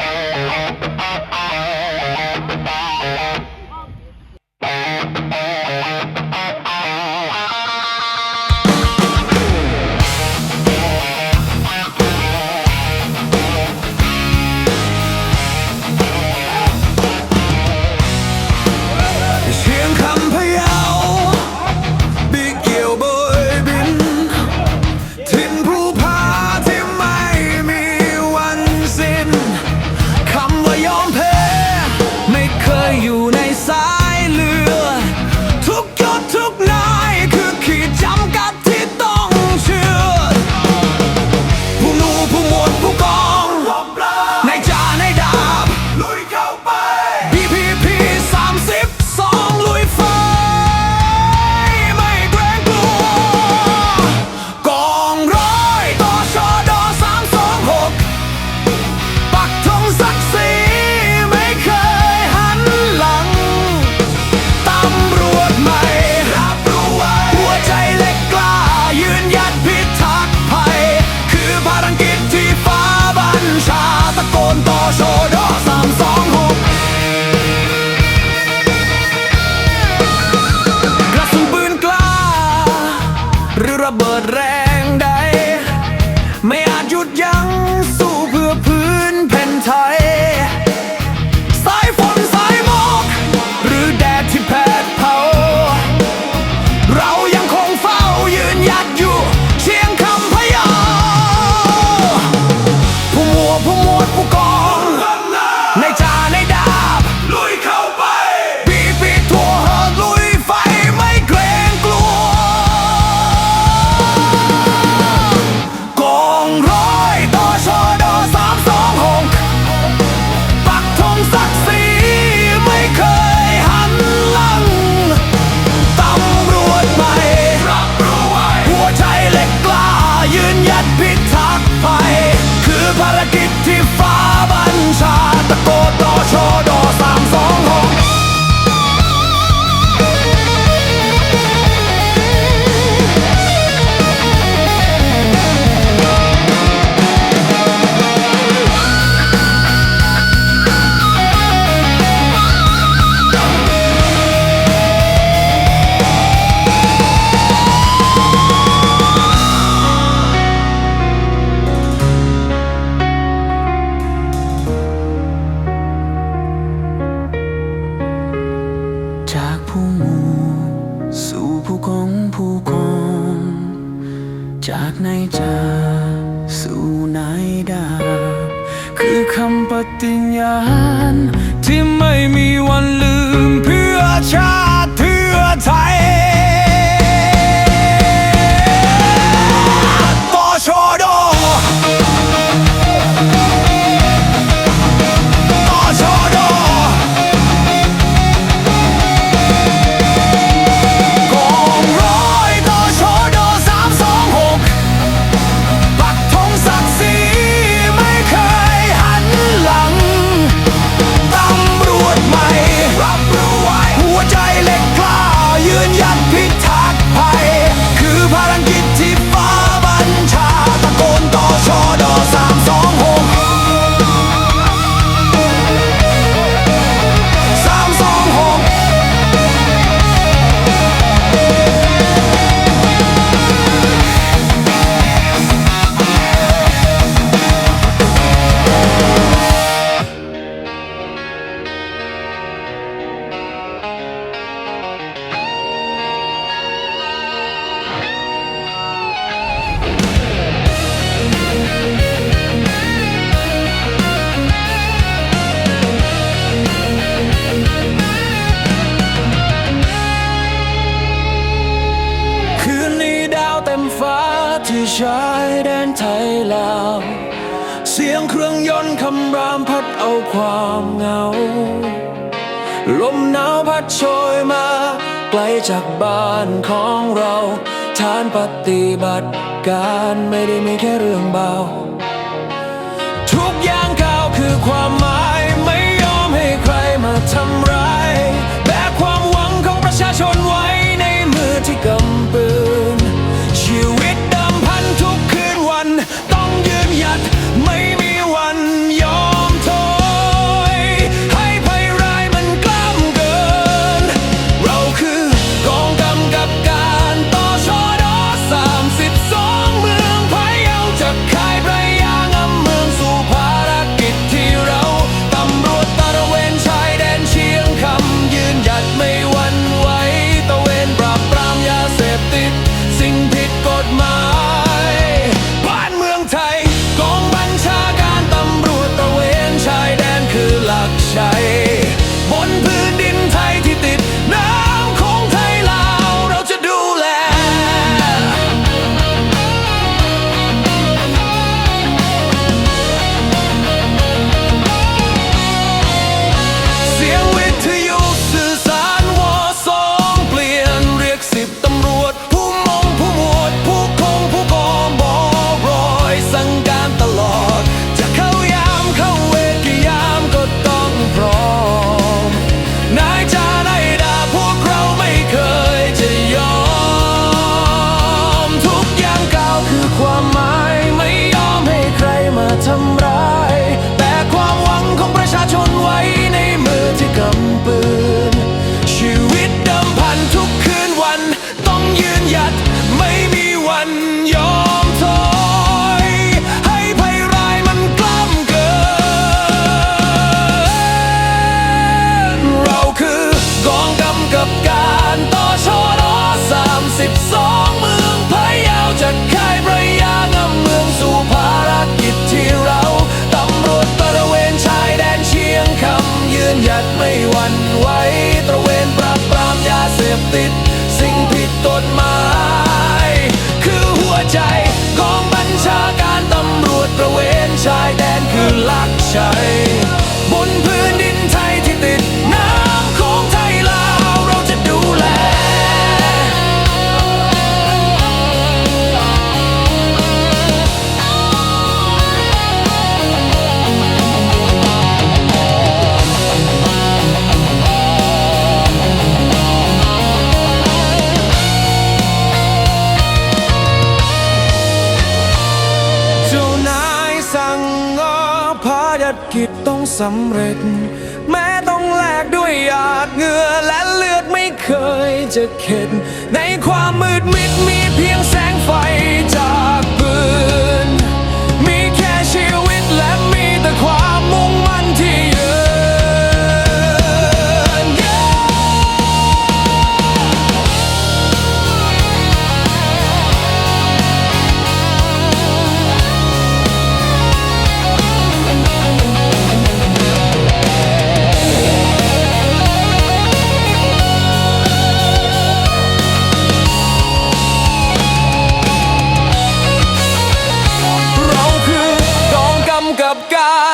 Música หยุดยั้งสู้เพื่อ จากในจาสู่ในดาคือคำปฏิญญาณที่ไม่มีวันลืมเพื่อชา่ชายแดนไทยลาว เสียงเครื่องยนต์คำรามพัดเอาความเหงา ลมหนาวพัดโชยมา ไกลจากบ้านของเราฐานปฏิบัติการไม่ได้มีแค่เรื่องเบา ทุกอย่างเก่าคือความหมา สำเร็จ แม้ต้องแลกด้วยหยาดเหงื่อและเลือดไม่เคยจะเข็ด ในความมืดมิดมีเพียงแสงไฟ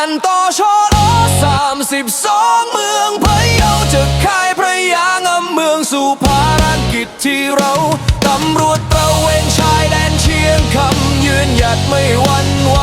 านต่อชอโอสามสิบสองเมืองพะเยาจะคายพระยางอำเมืองสุพรรณกิจที่เราตำรวจตระเวนชายแดนเชียงคำยืนหยัดไม่หวั่นไหว